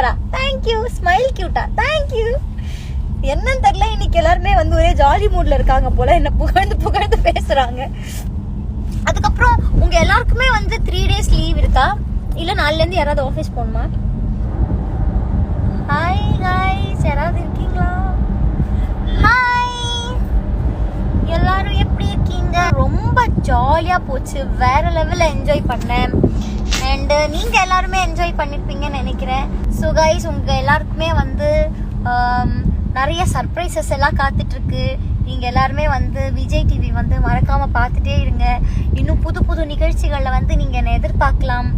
சூப்பரா. Thank you smile கியூட்டா thank you என்னன்னு தெரியல இன்னைக்கு எல்லாருமே வந்து ஒரே ஜாலி மூட்ல இருக்காங்க போல. என்ன புகழ்ந்து புகழ்ந்து பேசுறாங்க. அதுக்கப்புறம் உங்க எல்லாருக்குமே வந்து த்ரீ டேஸ் லீவ் இருக்கா? இல்ல நாலுல இருந்து யாராவது ஆஃபீஸ் போகணுமா? ஹாய் காய்ஸ் யாராவது இருக்கீங்களா? ஹாய் எல்லாரும் எப்படி இருக்கீங்க? ரொம்ப ஜாலியா போச்சு. வேற லெவல்ல என்ஜாய் பண்ணேன். அண்ட் நீங்க எல்லாருமே என்ஜாய் பண்ணிருப்பீங்க. ஸோ கைஸ் உங்கள் எல்லாருக்குமே வந்து நிறைய சர்ப்ரைசஸ் எல்லாம் காத்துட்ருக்கு. நீங்கள் எல்லாருமே வந்து விஜய் டிவி வந்து மறக்காமல் பார்த்துட்டே இருங்க. இன்னும் புது புது நிகழ்ச்சிகளில் வந்து நீங்கள் என்னை எதிர்பார்க்கலாம்.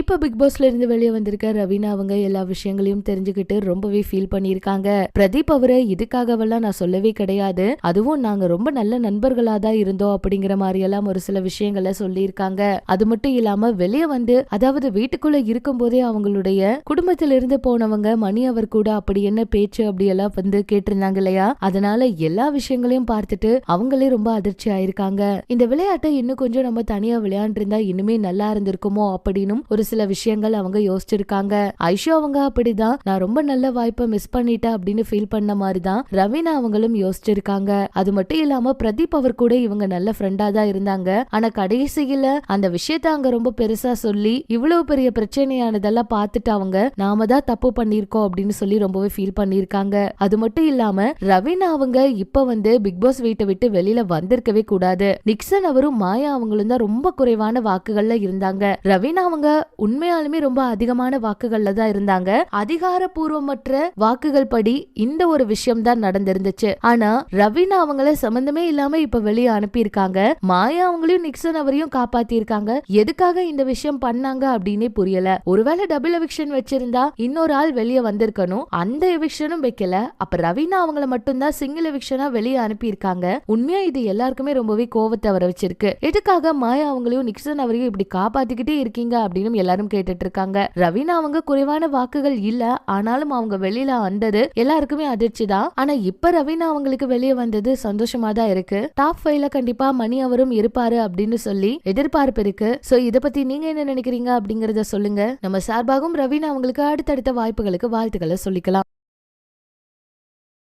இப்போ பிக் பாஸ்ல இருந்து வெளியே வந்திருக்க ரவீனா அவங்க எல்லா விஷயங்களையும் தெரிஞ்சுக்கிட்டு ரொம்பவே ஃபீல் பண்ணியிருக்காங்க. பிரதீப் அவரை இதுக்காகவெல்லாம் நான் சொல்லவே கிடையாது. அதுவும் நாங்க ரொம்ப நல்ல நண்பர்களா தான் இருந்தோம் அப்படிங்கிற மாதிரி எல்லாம் ஒரு சில விஷயங்களை சொல்லியிருக்காங்க. அது மட்டும் இல்லாம வெளியே வந்து அதாவது வீட்டுக்குள்ள இருக்கும் போதே அவங்களுடைய குடும்பத்திலிருந்து போனவங்க மணி அவர் கூட அப்படி என்ன பேச்சு அப்படி எல்லாம் வந்து கேட்டிருந்தாங்க இல்லையா? அதனால எல்லா விஷயங்களையும் பார்த்துட்டு அவங்களே ரொம்ப அதிர்ச்சி ஆயிருக்காங்க. இந்த விளையாட்டை இன்னும் கொஞ்சம் நம்ம தனியா விளையாண்டு இருந்தா இன்னுமே நல்லா இருந்திருக்குமோ அப்படின்னும் ஒரு சில விஷயங்கள் அவங்க யோசிச்சிருக்காங்க. ஐஷோ அவங்க அப்படிதான். நான் ரொம்ப நல்ல வாய்ப்பை மிஸ் பண்ணிட்டேன் அப்படின்னு ஃபீல் பண்ண மாதிரி தான் ரவீனா அவங்களும் யோசிச்சிருக்காங்க. அது மட்டும் இல்லாம பிரதீப் அவர் கூட இவங்க நல்ல ஃப்ரெண்டா தான் இருந்தாங்க. ஆனா கடைசியில அந்த விஷயத்த அங்க ரொம்ப பெருசா சொல்லி இவ்வளவு பெரிய பிரச்சனையானதெல்லாம் பார்த்துட்டு அவங்க நாம தான் தப்பு பண்ணிருக்கோம் அப்படின்னு சொல்லி ரொம்பவே ஃபீல் பண்ணிருக்காங்க அது மட்டும் இல்லாம ரவீனா அவங்க இப்ப வந்து பிக் பாஸ் வீட்டை விட்டு வெளியில வந்திருக்கவே கூடாது. நிக்சன் அவரும் மாயா அவங்களும் தான் ரொம்ப குறைவான வாக்குகள்ல இருந்தாங்க. ரவீனா அவங்க உண்மையாலுமே ரொம்ப அதிகமான வாக்குகள்ல தான் இருந்தாங்க. அதிகாரப்பூர்வமற்ற வாக்குகள் படி இந்த ஒரு விஷயம் தான் நடந்திருந்துச்சு. ஆனா ரவீனா அவங்கள சம்பந்தமே இல்லாம இப்ப வெளியே அனுப்பியிருக்காங்க. மாயா அவங்களையும் நிக்சன் அவரையும் காப்பாத்திருக்காங்க எதுக்காக இந்த விஷயம் பண்ணாங்க அப்படின்னே புரியல. ஒருவேளை டபுள் எவிக்ஷன் வச்சிருந்தா இன்னொரு ஆள் வெளியே வந்திருக்கணும். அந்த எவிக்ஷனும் வைக்கல. அப்ப ரவீனா அவங்கள மட்டும்தான் சிங்கிள் எவிக்ஷனா வெளியே அனுப்பியிருக்காங்க. உண்மையா இது எல்லாருக்குமே ரொம்பவே கோவத்தை வர வச்சிருக்கு எதுக்காக மாயா அவங்களையும் நிக்சன் அவரையும் இப்படி காப்பாத்திக்கிட்டே இருக்கீங்க அப்படின்னு எல்லாரும் கேட்டுட்டு இருக்காங்க ரவீனா அவங்க குறைவான வாக்குகள் இல்ல ஆனாலும் அவங்க வெளியில வந்தது எல்லாருக்குமே அதிர்ச்சி தான் ஆனா இப்ப ரவீனா அவங்களுக்கு வெளியே வந்தது சந்தோஷமா தான் இருக்கு டாப் ஃபைவ்ல கண்டிப்பா மணி அவரும் இருப்பாரு அப்படின்னு சொல்லி எதிர்பார்ப்பு இருக்கு. சோ இத பத்தி நீங்க என்ன நினைக்கிறீங்க அப்படிங்கறத சொல்லுங்க. நம்ம சார்பாகவும் ரவீனா அவங்களுக்கு அடுத்தடுத்த வாய்ப்புகளுக்கு வாழ்த்துக்களை சொல்லிக்கலாம்.